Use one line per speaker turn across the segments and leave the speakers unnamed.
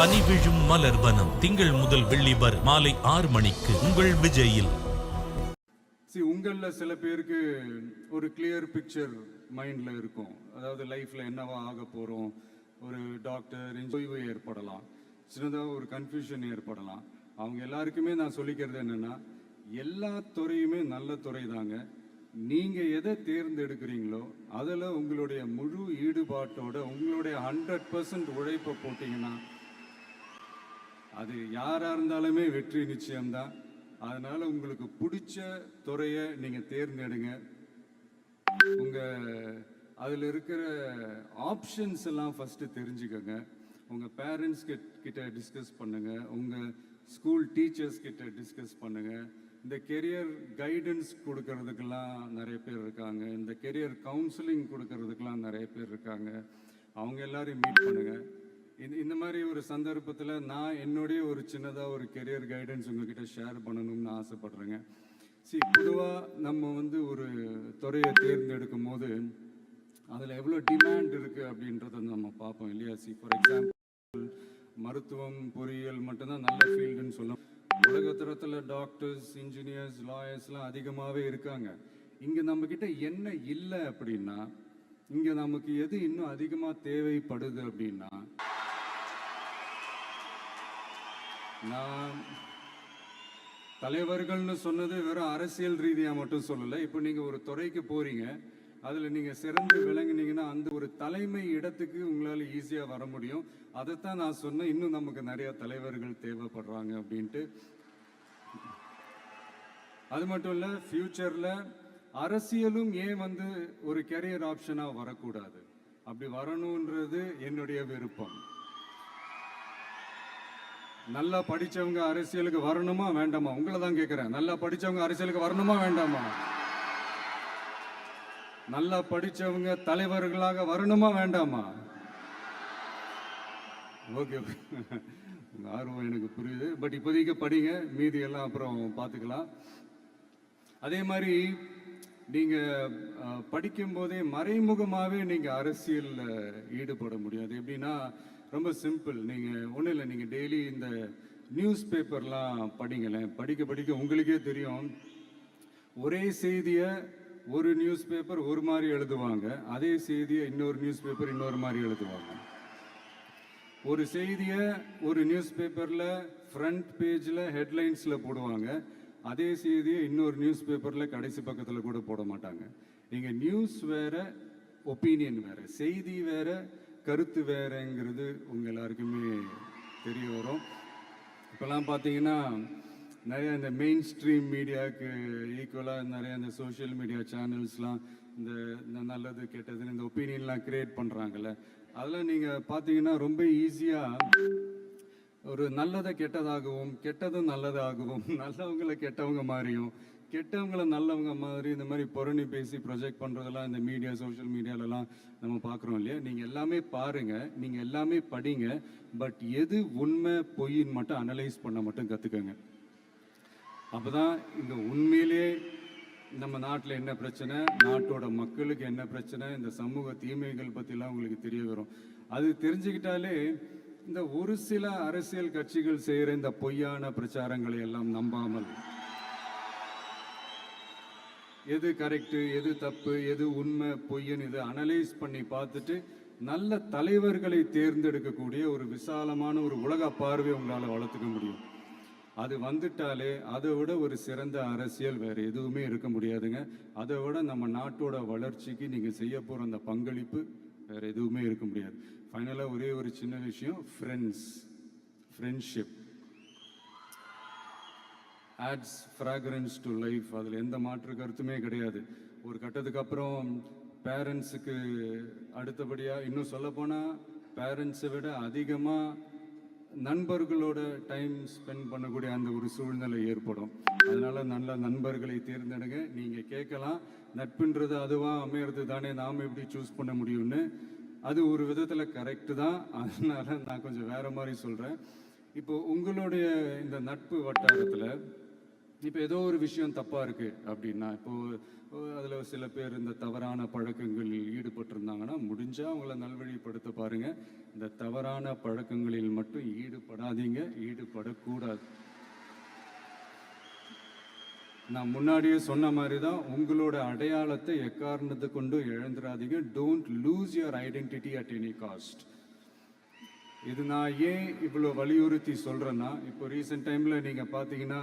பனி விழும் மலர் வனம். திங்கள் முதல் வெள்ளி வரை மாலை ஆறு மணிக்கு உங்கள் விஜயில்.
சி உங்களில் சில பேருக்கு ஒரு கிளியர் பிக்சர் மைண்டில் இருக்கும். அதாவது லைஃப்பில் என்னவா ஆக போகிறோம் ஒரு டாக்டர் ஓய்வு ஏற்படலாம். சின்னதாக ஒரு கன்ஃபியூஷன் ஏற்படலாம். அவங்க எல்லாருக்குமே நான் சொல்லிக்கிறது என்னென்னா எல்லா துறையுமே நல்ல துறை தாங்க. நீங்கள் எதை தேர்ந்தெடுக்கிறீங்களோ அதில் உங்களுடைய முழு ஈடுபாட்டோட உங்களுடைய ஹண்ட்ரட் பர்சன்ட் உழைப்பை போட்டிங்கன்னா அது யாராக இருந்தாலுமே வெற்றி நிச்சயம்தான். அதனால் உங்களுக்கு பிடிச்ச துறையை நீங்கள் தேர்ந்தெடுங்க. உங்கள் அதில் இருக்கிற ஆப்ஷன்ஸ் எல்லாம் ஃபஸ்ட்டு தெரிஞ்சுக்கோங்க. உங்கள் பேரண்ட்ஸ் கிட்ட டிஸ்கஸ் பண்ணுங்கள் உங்கள் ஸ்கூல் டீச்சர்ஸ் கிட்ட டிஸ்கஸ் பண்ணுங்கள் இந்த கெரியர் கைடன்ஸ் கொடுக்கறதுக்கெல்லாம் நிறைய பேர் இருக்காங்க. இந்த கெரியர் கவுன்சிலிங் கொடுக்கறதுக்கெல்லாம் நிறைய பேர் இருக்காங்க. அவங்க எல்லாரையும் மீட் பண்ணுங்கள் இந்த இந்த மாதிரி ஒரு சந்தர்ப்பத்தில் நான் என்னுடைய ஒரு சின்னதாக ஒரு கெரியர் கைடன்ஸ் உங்ககிட்ட ஷேர் பண்ணணும்னு ஆசைப்பட்றேங்க. சரி பொதுவாக நம்ம வந்து ஒரு துறையை தேர்ந்தெடுக்கும் போது அதில் எவ்வளோ டிமாண்ட் இருக்குது அப்படின்றத நம்ம பார்ப்போம் இல்லையா? சி ஃபார் எக்ஸாம்பிள் மருத்துவம் பொறியியல் மட்டும்தான் நல்ல ஃபீல்டுன்னு சொல்லலாம் உலகத்தரத்தில் டாக்டர்ஸ் இன்ஜினியர்ஸ் லாயர்ஸ்லாம் அதிகமாகவே இருக்காங்க. இங்கே நம்மக்கிட்ட என்ன இல்லை அப்படின்னா இங்கே நமக்கு எது இன்னும் அதிகமாக தேவைப்படுது அப்படின்னா நான் தலைவர்கள்னு சொன்னது வெறும் அரசியல் ரீதியாக மட்டும் சொல்லலை. இப்போ நீங்கள் ஒரு துறைக்கு போகிறீங்க அதில் நீங்கள் சிறந்து விளங்குனீங்கன்னா அந்த ஒரு தலைமை இடத்துக்கு உங்களால் ஈஸியாக வர முடியும். அதைத்தான் நான் சொன்னேன். இன்னும் நமக்கு நிறையா தலைவர்கள் தேவைப்படுறாங்க அப்படின்ட்டு. அது மட்டும் இல்லை ஃப்யூச்சரில் அரசியலும் ஏன் வந்து ஒரு கெரியர் ஆப்ஷனாக வரக்கூடாது? அப்படி வரணுன்றது என்னுடைய விருப்பம். நல்லா படித்தவங்க அரசியலுக்கு வரணுமா வேண்டாமா? உங்களை தான் கேட்குறேன் நல்லா படித்தவங்க அரசியலுக்கு வரணுமா வேண்டாமா? நல்லா படித்தவங்க தலைவர்களாக வரணுமா வேண்டாமா? ஓகே. ஆர்வம் எனக்கு புரியுது. பட் இப்போதைக்கு படிங்க. மீதி எல்லாம் அப்புறம் பார்த்துக்கலாம். அதே மாதிரி நீங்கள் படிக்கும்போதே மறைமுகமாகவே நீங்கள் அரசியலில் ஈடுபட முடியாது. எப்படின்னா ரொம்ப சிம்பிள் நீங்கள் ஒன்றும் இல்லை நீங்கள் டெய்லி இந்த நியூஸ் பேப்பர்லாம் படிங்களேன். படிக்க படிக்க உங்களுக்கே தெரியும். ஒரே செய்தியை ஒரு நியூஸ் பேப்பர் ஒரு மாதிரி எழுதுவாங்க. அதே செய்தியை இன்னொரு நியூஸ் பேப்பர் இன்னொரு மாதிரி எழுதுவாங்க. ஒரு செய்தியை ஒரு நியூஸ் பேப்பரில் ஃப்ரண்ட் பேஜில் ஹெட்லைன்ஸில் போடுவாங்க. அதே செய்தியை இன்னொரு நியூஸ் பேப்பரில் கடைசி பக்கத்தில் கூட போட மாட்டாங்க. நீங்கள் நியூஸ் வேற ஒப்பீனியன் வேறு செய்தி வேற கருத்து வேறுங்கிறது உங்கள் எல்லாருக்குமே தெரிய வரும். இப்போல்லாம் பார்த்தீங்கன்னா நிறைய இந்த மெயின் ஸ்ட்ரீம் மீடியாவுக்கு ஈக்குவலாக நிறைய இந்த சோஷியல் மீடியா சேனல்ஸ்லாம் இந்த நல்லது கெட்டதுன்னு இந்த ஒப்பீனியன்லாம் கிரியேட் பண்ணுறாங்கல்ல அதெல்லாம் நீங்கள் பார்த்தீங்கன்னா ரொம்ப ஈஸியாக ஒரு நல்லதை கெட்டதாகவும் கெட்டதும் நல்லதாகவும் நல்லவங்களை கெட்டவங்க மாதிரியும் கெட்டவங்கள நல்லவங்க மாதிரி இந்த மாதிரி புரணி பேசி ப்ரொஜெக்ட் பண்ணுறதெல்லாம் இந்த மீடியா சோஷியல் மீடியாலலாம் நம்ம பார்க்குறோம் இல்லையா? நீங்கள் எல்லாமே பாருங்கள் நீங்கள் எல்லாமே படிங்க பட் எது உண்மை பொய்ன்னு மட்டும் அனலைஸ் பண்ண மட்டும் கற்றுக்கங்க அப்போ தான் இந்த உண்மையிலே நம்ம நாட்டில் என்ன பிரச்சனை? நாட்டோட மக்களுக்கு என்ன பிரச்சனை? இந்த சமூக தீமைகள் பற்றிலாம் உங்களுக்கு தெரிய வரும். அது தெரிஞ்சுக்கிட்டாலே இந்த ஒரு சில அரசியல் கட்சிகள் செய்கிற இந்த பொய்யான பிரச்சாரங்களை எல்லாம் நம்பாமல் எது கரெக்டு எது தப்பு எது உண்மை பொய்யன்னு இதை அனலைஸ் பண்ணி பார்த்துட்டு நல்ல தலைவர்களை தேர்ந்தெடுக்கக்கூடிய ஒரு விசாலமான ஒரு உலக பார்வை உங்களால் வளர்த்துக்க முடியும். அது வந்துட்டாலே அதை விட ஒரு சிறந்த அரசியல் வேறு எதுவுமே இருக்க முடியாதுங்க. அதை விட நம்ம நாட்டோட வளர்ச்சிக்கு நீங்கள் செய்ய போகிற அந்த பங்களிப்பு வேறு எதுவுமே இருக்க முடியாது. ஃபைனலாக ஒரே ஒரு சின்ன விஷயம் friends friendship adds fragrance to life அதில் எந்த மாற்று கருத்துமே கிடையாது. ஒரு கட்டத்துக்கு அப்புறம் பேரண்ட்ஸுக்கு அடுத்தபடியாக இன்னும் சொல்லப்போனால் பேரண்ட்ஸை விட அதிகமாக நண்பர்களோட டைம் ஸ்பெண்ட் பண்ணக்கூடிய அந்த ஒரு சூழ்நிலை ஏற்படும். அதனால் நல்ல நண்பர்களை தேர்ந்தெடுங்க. நீங்கள் கேட்கலாம். நட்புன்றது அதுவாக அமையிறது தானே நாம் எப்படி சூஸ் பண்ண முடியும்னு. அது ஒரு விதத்தில் கரெக்டு தான். அதனால் நான் கொஞ்சம் வேறு மாதிரி சொல்கிறேன் இப்போ உங்களுடைய இந்த நட்பு வட்டாரத்தில் இப்போ ஏதோ ஒரு விஷயம் தப்பாக இருக்குது அப்படின்னா இப்போ அதில் சில பேர் இந்த தவறான பழக்கங்களில் ஈடுபட்டிருந்தாங்கன்னா முடிஞ்சால் அவங்கள நல்வழிப்படுத்த பாருங்கள் இந்த தவறான பழக்கங்களில் மட்டும் ஈடுபடாதீங்க ஈடுபடக்கூடாது. நான் முன்னாடியே சொன்ன மாதிரி தான் உங்களோட அடையாளத்தை எக்காரணத்தை கொண்டு இழந்துடாதீங்க. Don't lose your identity at any cost இது நான் ஏன் இவ்வளோ வலியுறுத்தி சொல்கிறேன்னா இப்போ ரீசெண்ட் டைமில் நீங்கள் பார்த்தீங்கன்னா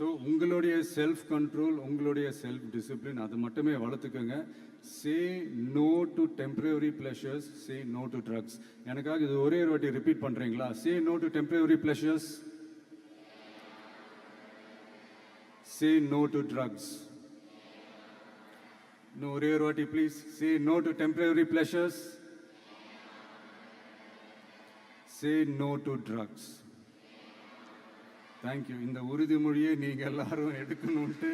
ஸோ உங்களுடைய செல்ஃப் கண்ட்ரோல் உங்களுடைய செல்ஃப் டிசிப்ளின் அது மட்டுமே வளர்த்துக்கோங்க. Say no to temporary pleasures say no to drugs எனக்காக இது ஒரே ஒரு வாட்டி ரிப்பீட் பண்ணுறீங்களா say no to temporary pleasures say no to drugs இன்னும் ஒரே ஒரு வாட்டி please say no to temporary pleasures say no to drugs thank you இந்த உறுதிமொழியை நீங்கள் எல்லாரும் எடுக்கணும்ட்டு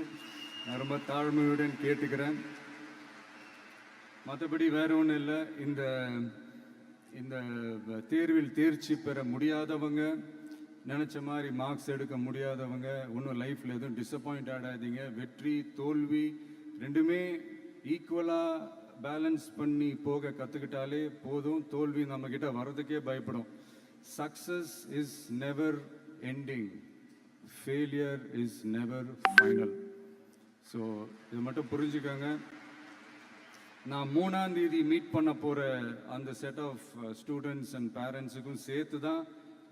நான் ரொம்ப தாழ்மையுடன் கேட்டுக்கிறேன். மற்றபடி வேற ஒன்றும் இல்லை. இந்த இந்த தேர்வில் தேர்ச்சி பெற முடியாதவங்க நினச்ச மாதிரி மார்க்ஸ் எடுக்க முடியாதவங்க ஒன்றும் லைஃப்பில் எதுவும் டிசப்பாயிண்ட் ஆடாதீங்க. வெற்றி தோல்வி ரெண்டுமே ஈக்குவலாக பேலன்ஸ் பண்ணி போக கற்றுக்கிட்டாலே போதும். தோல்வி நம்மக்கிட்ட வர்றதுக்கே பயப்படும். Success is never ending failure is never final so இது மட்டும் புரிஞ்சுக்கோங்க. நான் மூணாம் தேதி மீட் பண்ண போகிற அந்த செட் ஆஃப் ஸ்டூடெண்ட்ஸ் அண்ட் பேரண்ட்ஸுக்கும் சேர்த்து தான்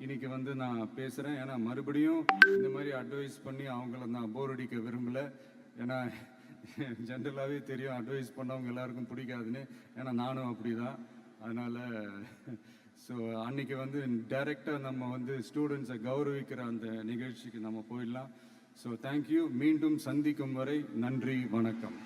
இன்னைக்கு வந்து நான் பேசுகிறேன் ஏன்னா மறுபடியும் இந்த மாதிரி அட்வைஸ் பண்ணி அவங்கள நான் போர் அடிக்க விரும்பலை. ஏன்னா ஜென்ரலாகவே தெரியும் அட்வைஸ் பண்ணவங்க எல்லாருக்கும் பிடிக்காதுன்னு. ஏன்னா நானும் அப்படி தான் அதனால் ஸோ அன்னைக்கு வந்து டைரெக்டாக நம்ம வந்து ஸ்டூடெண்ட்ஸை கௌரவிக்கிற அந்த நிகழ்ச்சிக்கு நம்ம போயிடலாம். ஸோ தேங்க்யூ மீண்டும் சந்திக்கும் வரை நன்றி வணக்கம்.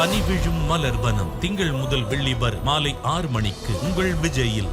பனி விழும் மலர் வனம். திங்கள் முதல் வெள்ளி வரை மாலை ஆறு மணிக்கு உங்கள் விஜயில்.